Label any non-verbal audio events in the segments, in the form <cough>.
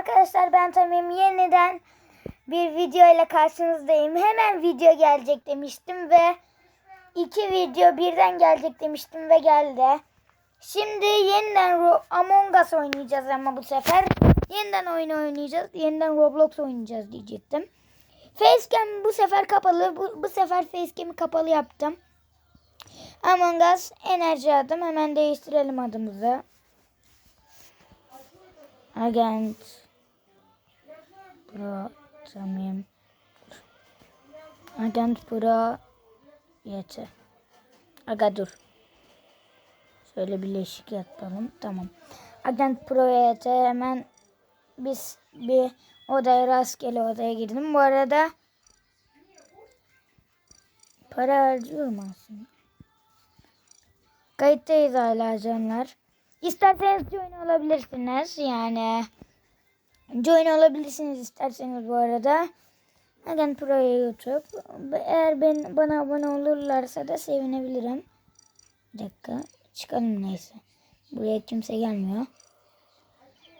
arkadaşlar ben Tamim yeniden bir video ile karşınızdayım. Hemen video gelecek demiştim ve iki video birden gelecek demiştim ve geldi. Şimdi yeniden Among Us oynayacağız ama bu sefer yeniden oyun oynayacağız. Yeniden Roblox oynayacağız diyecektim. Facecam bu sefer kapalı. Bu, bu sefer Facecam'i kapalı yaptım. Among Us enerji adım. Hemen değiştirelim adımızı. Agent Pro Tamam. Agent Pro Yeti. Aga dur. Şöyle birleşik yapalım. Tamam. Agent Pro Yeti hemen biz bir odaya rastgele odaya girdim. Bu arada para harcıyorum aslında. Kayıttayız hala canlar. İsterseniz join olabilirsiniz. Yani join olabilirsiniz isterseniz bu arada. Hagen Pro'ya YouTube. Eğer ben bana abone olurlarsa da sevinebilirim. Bir dakika. Çıkalım neyse. Buraya kimse gelmiyor.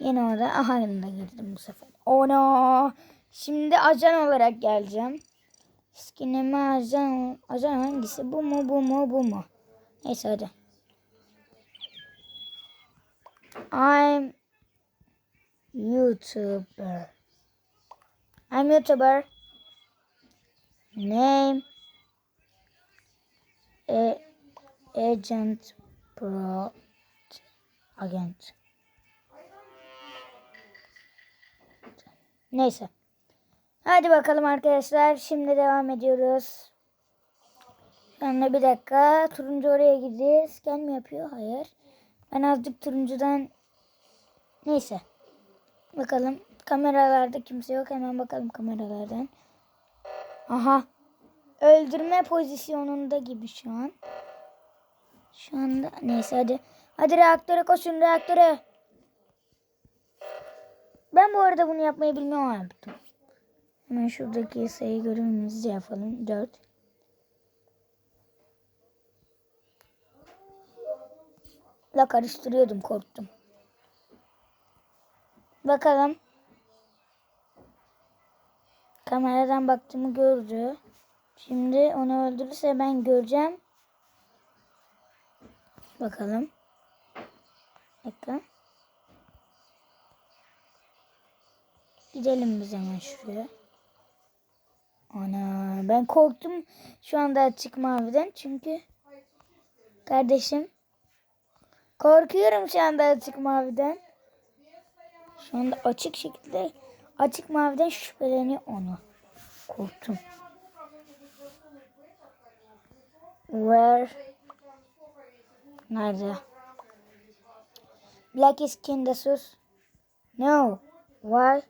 Yeni orada. Aha yanına girdim bu sefer. Ona. Şimdi ajan olarak geleceğim. Skinime ajan, ajan hangisi? Bu mu bu mu bu mu? Neyse hadi. I'm YouTuber. I'm YouTuber. Name A Agent Pro Agent. Neyse. Hadi bakalım arkadaşlar. Şimdi devam ediyoruz. Anda bir dakika. Turuncu oraya gidiyor. Scan mi yapıyor? Hayır. Ben azıcık turuncudan neyse. Bakalım kameralarda kimse yok. Hemen bakalım kameralardan. Aha. Öldürme pozisyonunda gibi şu an. Şu anda neyse hadi. Hadi reaktöre koşun reaktöre. Ben bu arada bunu yapmayı bilmiyorum yaptım. Hemen şuradaki sayı görevimizi yapalım. 4. La karıştırıyordum korktum. Bakalım. Kameradan baktığımı gördü. Şimdi onu öldürürse ben göreceğim. Bakalım. Dakika. Gidelim biz hemen şuraya. Ana ben korktum şu anda açık maviden çünkü kardeşim korkuyorum şu anda açık maviden. Şu anda açık şekilde açık maviden şüpheleniyor onu. Korktum. Where? Nerede? Black is skin de sus. No. Why?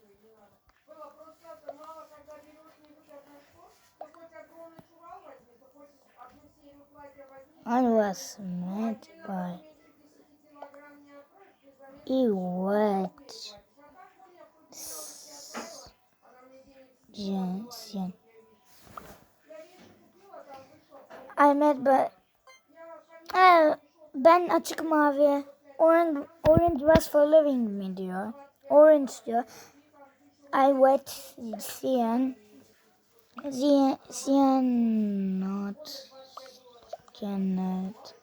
I was met by a wet Jensen. I met by Aa, oh, ben açık mavi. Orange, orange was following me diyor. Orange diyor. I wet cyan. Cyan, not scanned.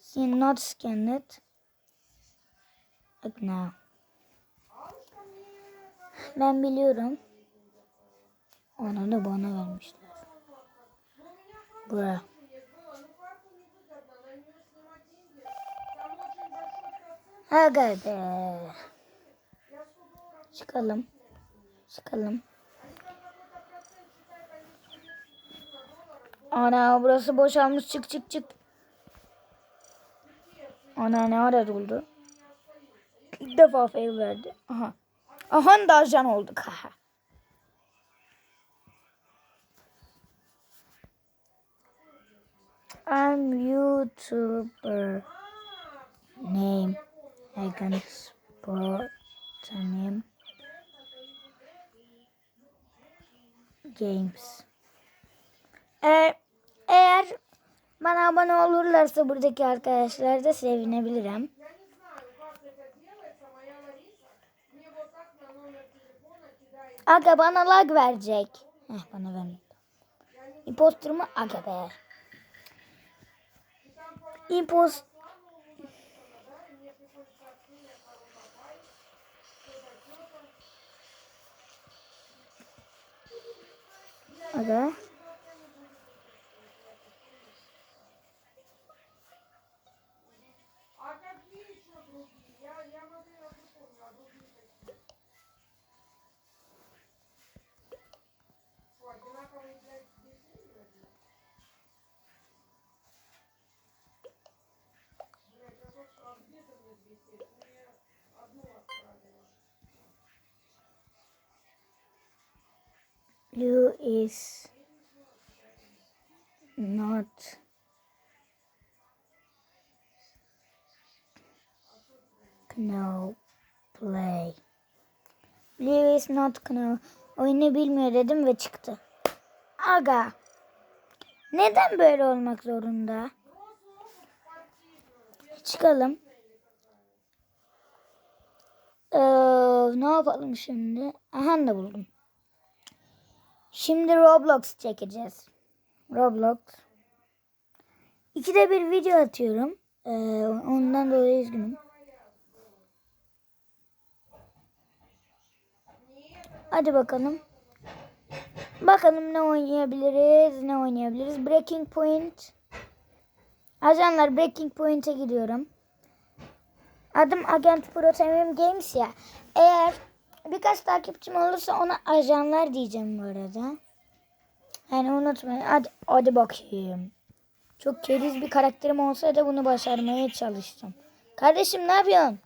Cyan not scanned. Bak now. Ben biliyorum. Onu da bana vermişler. Bura. Aga be. Çıkalım. Çıkalım. Ana burası boşalmış. Çık çık çık. Ana ne ara doldu. İlk defa fail verdi. Aha. Aha da ajan olduk. Haha. I'm YouTuber. Name. Hagen Sport. Name. Games. Eğer, eğer bana abone olurlarsa buradaki arkadaşlar da sevinebilirim. Aga bana lag verecek. Heh bana vermedi. Imposter mu? Aga be. Impost... Aga. Blue is not no play. Blue is not no. Oyunu bilmiyor dedim ve çıktı. Aga. Neden böyle olmak zorunda? Çıkalım. Ee, ne yapalım şimdi? Aha da buldum. Şimdi Roblox çekeceğiz. Roblox. İkide bir video atıyorum. Ee, ondan dolayı üzgünüm. Hadi bakalım. Bakalım ne oynayabiliriz, ne oynayabiliriz. Breaking Point. Ajanlar Breaking Point'e gidiyorum. Adım Agent Pro Games ya. Eğer birkaç takipçim olursa ona ajanlar diyeceğim bu arada. Yani unutmayın. Hadi, hadi bakayım. Çok keriz bir karakterim olsa da bunu başarmaya çalışacağım. Kardeşim ne yapıyorsun?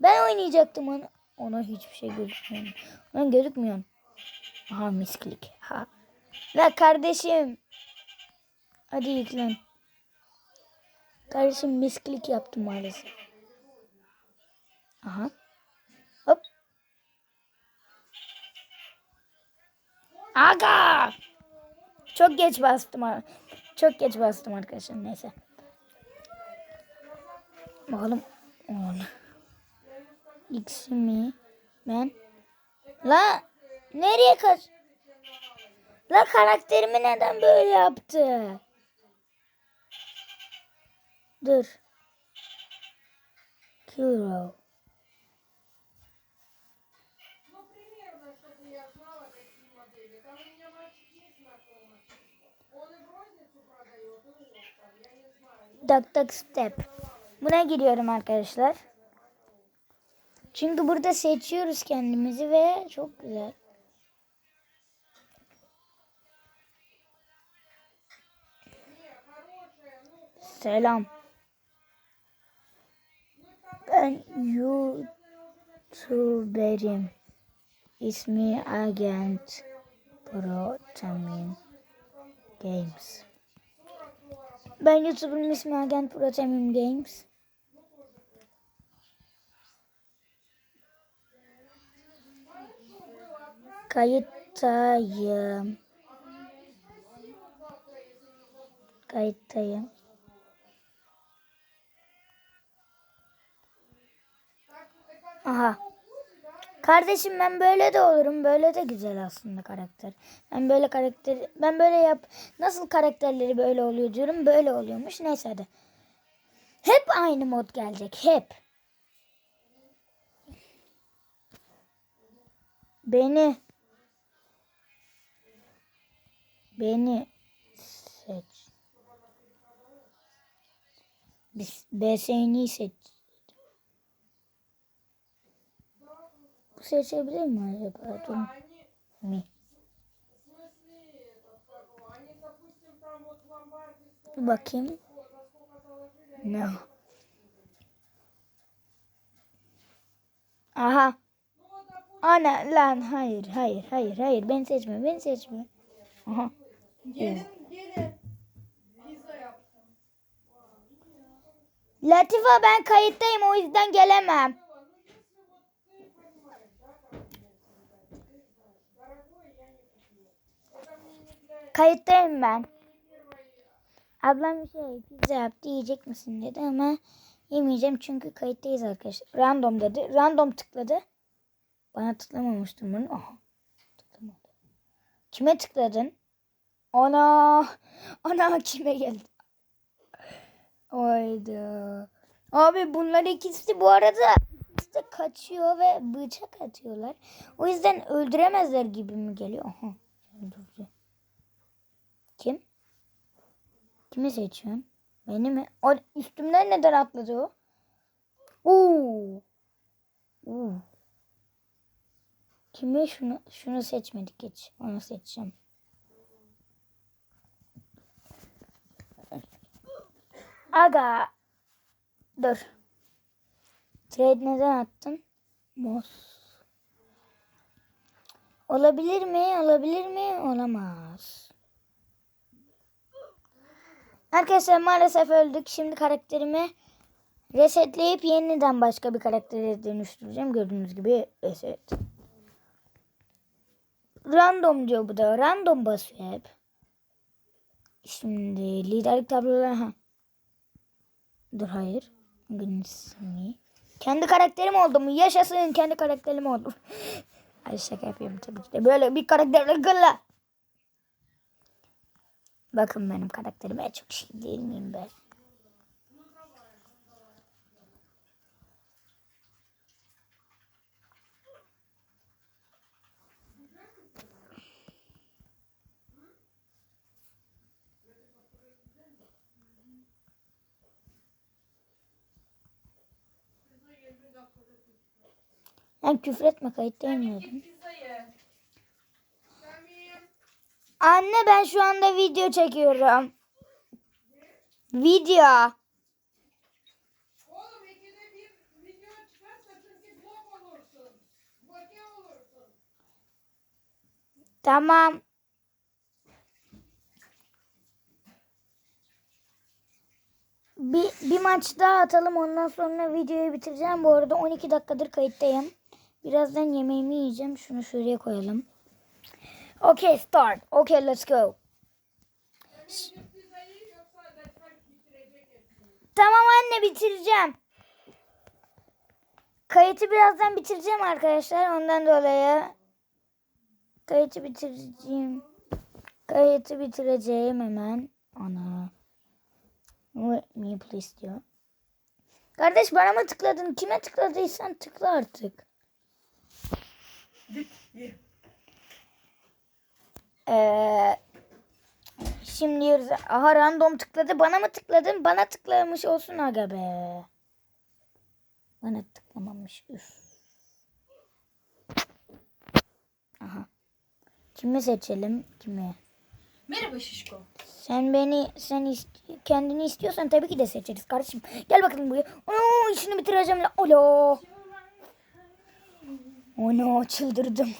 Ben oynayacaktım onu. Ona hiçbir şey gözükmüyor. Ona gözükmüyor. Aha misklik. Ha. La kardeşim. Hadi yüklen. Kardeşim misklik yaptım maalesef. Aha. Aga! Çok geç bastım. Çok geç bastım arkadaşlar. Neyse. Bakalım. On. X mi? Ben. La nereye kaç? La karakterimi neden böyle yaptı? Dur. Kuro. Duck Duck Step. Buna giriyorum arkadaşlar. Çünkü burada seçiyoruz kendimizi ve çok güzel. Selam. Ben YouTuber'im. İsmi Agent Protamin Games. Ben YouTuber'ım ismi Agent Protamin Games. Kayıttayım. Kayıttayım. Aha. Kardeşim ben böyle de olurum. Böyle de güzel aslında karakter. Ben böyle karakter ben böyle yap nasıl karakterleri böyle oluyor diyorum. Böyle oluyormuş. Neyse hadi. Hep aynı mod gelecek. Hep. Beni beni seç. Biz seç. Seçebilir mi acaba? Dur. Mi? Bir bakayım. No. Aha. Ana lan hayır hayır hayır hayır beni seçme beni seçme. Aha. Gelin gelin. Latifa ben kayıttayım o yüzden gelemem. Kayıttayım ben. Ablam bir şey pizza yaptı yiyecek misin dedi ama yemeyeceğim çünkü kayıttayız arkadaşlar. Random dedi. Random tıkladı. Bana tıklamamıştım bunu. Aha. Kime tıkladın? Ana. Ana kime geldi? Oydu. Abi bunlar ikisi bu arada ikisi kaçıyor ve bıçak atıyorlar. O yüzden öldüremezler gibi mi geliyor? Aha. öldürdü. Kimi seçiyorsun? Beni mi? O üstümden neden atladı o? Oo. Oo. Kimi şunu şunu seçmedik geç. Onu seçeceğim. Aga. Dur. Trade neden attın? Mos. Olabilir mi? Olabilir mi? Olamaz. Arkadaşlar maalesef öldük. Şimdi karakterimi resetleyip yeniden başka bir karaktere dönüştüreceğim. Gördüğünüz gibi reset. Random diyor bu da. Random basıyor hep. Şimdi liderlik tabloları. Dur hayır. İsmi. Kendi karakterim oldu mu? Yaşasın kendi karakterim oldu. <laughs> Ay şaka yapıyorum tabii ki de. Böyle bir karakterle gılla. Bakın benim karakterime çok şey değil miyim ben? Ben küfür etme kayıt değmiyordum. Git pizza ye. Samim. Anne ben şu anda video çekiyorum. Video. Oğlum ikide bir video çıkarsa çünkü blok olursun. Bloke olursun. Tamam. Bir, bir maç daha atalım ondan sonra videoyu bitireceğim. Bu arada 12 dakikadır kayıttayım. Birazdan yemeğimi yiyeceğim. Şunu şuraya koyalım. Okay start. Okay let's go. Tamam anne bitireceğim. Kayıtı birazdan bitireceğim arkadaşlar. Ondan dolayı kayıtı bitireceğim. Kayıtı bitireceğim hemen. Ana. Let me please diyor. Kardeş bana mı tıkladın? Kime tıkladıysan tıkla artık. Ee, şimdi. Aha random tıkladı. Bana mı tıkladın? Bana tıklamış olsun aga be. Bana tıklamamış. Üf. Aha. Kimi seçelim? Kimi? Merhaba Şişko. Sen beni sen ist- kendini istiyorsan tabii ki de seçeriz kardeşim. Gel bakalım buraya. Oo, işini bitireceğim la. Olo. Ono çıldırdım.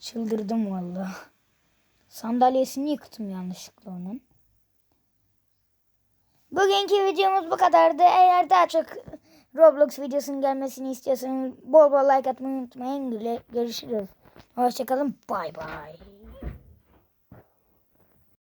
Çıldırdım vallahi. Sandalyesini yıktım yanlışlıkla onun. Bugünkü videomuz bu kadardı. Eğer daha çok Roblox videosunun gelmesini istiyorsanız bol bol like atmayı unutmayın. Görüşürüz. Hoşçakalın. Bay bay.